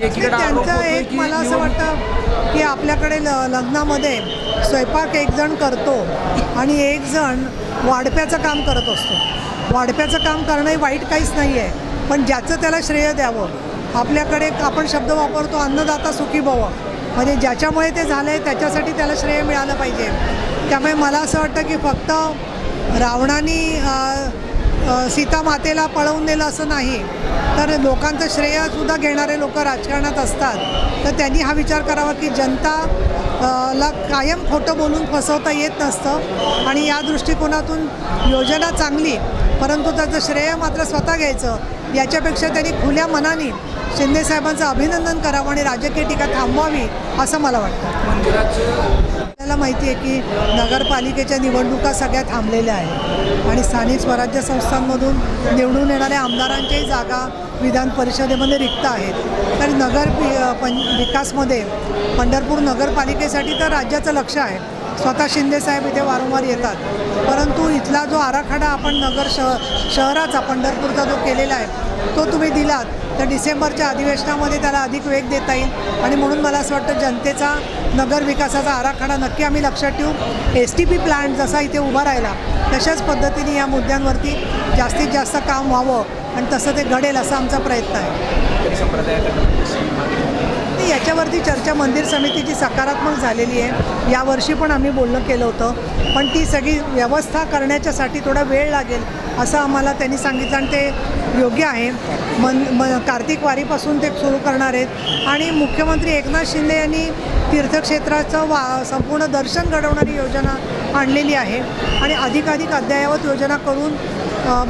त्यांचं एक मला असं वाटतं की आपल्याकडे ल लग्नामध्ये स्वयंपाक एक जण करतो आणि एक जण वाढप्याचं काम करत असतो. वाढप्याचं काम करणंही वाईट काहीच नाही आहे पण ज्याचं त्याला श्रेय द्यावं. आपल्याकडे आपण शब्द वापरतो अन्नदाता सुखी भव. म्हणजे ज्याच्यामुळे ते झालं आहे त्याच्यासाठी त्याला श्रेय मिळालं पाहिजे. त्यामुळे मला असं वाटतं की फक्त रावणाने सीता मातेला पळवून नेलं असं नाही. तर लोकांचं श्रेयसुद्धा घेणारे लोक राजकारणात असतात. तर त्यांनी हा विचार करावा की जनता ला कायम खोटं बोलून फसवता येत नसतं. आणि या दृष्टिकोनातून योजना चांगली परंतु त्याचं श्रेय मात्र स्वतः घ्यायचं. याच्यापेक्षा त्यांनी खुल्या मनाने शिंदेसाहेबांचं अभिनंदन करावं आणि राजकीय टीका थांबवावी असं मला वाटतं. मंदिराचं आपल्याला माहिती आहे की नगरपालिकेच्या निवडणुका सगळ्या थांबलेल्या आहेत. आणि स्थानिक स्वराज्य संस्थांमधून निवडून येणाऱ्या आमदारांच्याही जागा विधान परिषदेमध्ये रिक्त आहेत. तर नगर वि- पं विकासमध्ये पंढरपूर नगरपालिकेसाठी तर राज्याचं लक्ष आहे. स्वतः शिंदेसाहेब इथे वारंवार येतात. परंतु इथला जो आराखडा आपण नगर शह शहराचा पंढरपूरचा जो केलेला आहे तो तुम्ही दिलात तर डिसेंबरच्या अधिवेशनामध्ये त्याला अधिक वेग देता येईल. आणि म्हणून मला असं वाटतं जनतेचा नगर विकासाचा आराखडा नक्की आम्ही लक्षात ठेवू. एस टी पी प्लांट जसा इथे उभा राहिला तशाच पद्धतीने या मुद्द्यांवरती जास्तीत जास्त काम व्हावं आणि तसं ते घडेल असा आमचा प्रयत्न आहे. याच्यावरती चर्चा मंदिर समितीची सकारात्मक झालेली आहे. यावर्षी पण आम्ही बोलणं केलं होतं. पण ती सगळी व्यवस्था करण्याच्यासाठी थोडा वेळ लागेल असं आम्हाला त्यांनी सांगितलं आणि ते योग्य आहे. मन म कार्तिक वारीपासून ते सुरू करणार आहेत. आणि मुख्यमंत्री एकनाथ शिंदे यांनी तीर्थक्षेत्राचं वा संपूर्ण दर्शन घडवणारी योजना आणलेली आहे. आणि अधिकाधिक अद्ययावत योजना करून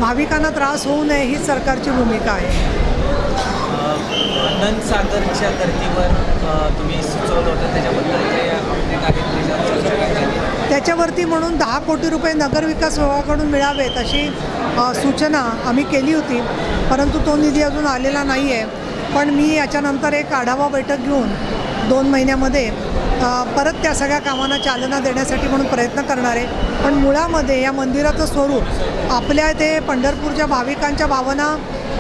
भाविकांना त्रास होऊ नये ही सरकारची भूमिका आहे. नंदसागरच्या धर्तीवर तुम्ही सुचवलं होतं त्याच्याबद्दल जे अपडेट आहेत त्याच्यावर चर्चा त्याच्यावरती म्हणून दहा कोटी रुपये नगरविकास विभागाकडून मिळावेत अशी सूचना आम्ही केली होती. परंतु तो निधी अजून आलेला नाही आहे पण मी याच्यानंतर एक आढावा बैठक घेऊन दोन महिन्यामध्ये परत त्या सगळ्या कामांना चालना देण्यासाठी म्हणून प्रयत्न करणार आहे. पण मुळामध्ये या मंदिराचं स्वरूप आपल्या ते पंढरपूरच्या भाविकांच्या भावना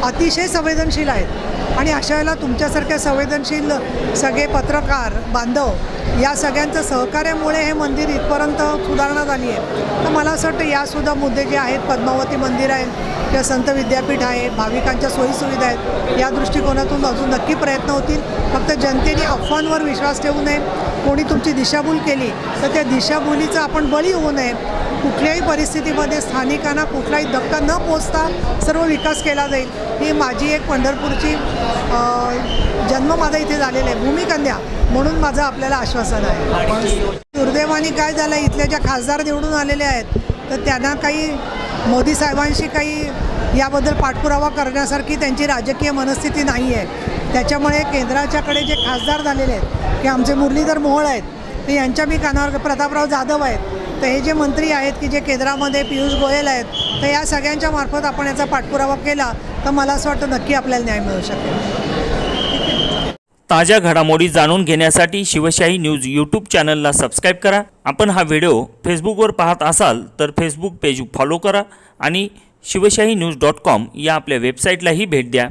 अतिशय संवेदनशील आहेत. आणि अशा वेळेला तुमच्यासारख्या संवेदनशील सगळे पत्रकार बांधव या सगळ्यांचं सहकार्यामुळे हे मंदिर इथपर्यंत सुधारणा झाली आहे. तर मला असं वाटतं यासुद्धा मुद्दे जे आहेत पद्मावती मंदिर आहे किंवा संत विद्यापीठ आहे भाविकांच्या सोयीसुविधा आहेत या दृष्टिकोनातून अजून नक्की प्रयत्न होतील. फक्त जनतेने अफवांवर विश्वास ठेवू नये. कोणी तुमची दिशाभूल केली तर त्या दिशाभूलीचा आपण बळी होऊ नये. कुठल्याही परिस्थितीमध्ये स्थानिकांना कुठलाही धक्का न पोचता सर्व विकास केला जाईल. ही माझी एक पंढरपूरची जन्म माझा इथे झालेला आहे भूमिकन्या म्हणून माझं आपल्याला आश्वासन आहे. दुर्दैवाने काय झालं इथल्या ज्या खासदार निवडून आलेले आहेत तर त्यांना काही मोदी साहेबांशी काही याबद्दल पाठपुरावा करण्यासारखी त्यांची राजकीय मनस्थिती नाही आहे त्याच्यामुळे केंद्राच्याकडे जे खासदार झालेले आहेत की आमचे मुरलीधर मोहोळ आहेत तर यांच्या मी कानावर प्रतापराव जाधव आहेत. तर हे जे मंत्री आहेत की जे केंद्रामध्ये पियुष गोयल आहेत तर या सगळ्यांच्या मार्फत आपण याचा पाठपुरावा केला तर मला असं वाटतं नक्की आपल्याला न्याय मिळू शकेल. ताज्या घडामोडी जाणून घेण्यासाठी शिवशाही न्यूज यूट्यूब चॅनलला सबस्क्राईब करा. आपण हा व्हिडिओ फेसबुकवर पाहत असाल तर फेसबुक पेज फॉलो करा आणि शिवशाही न्यूज डॉट कॉम या आपल्या वेबसाईटलाही भेट द्या.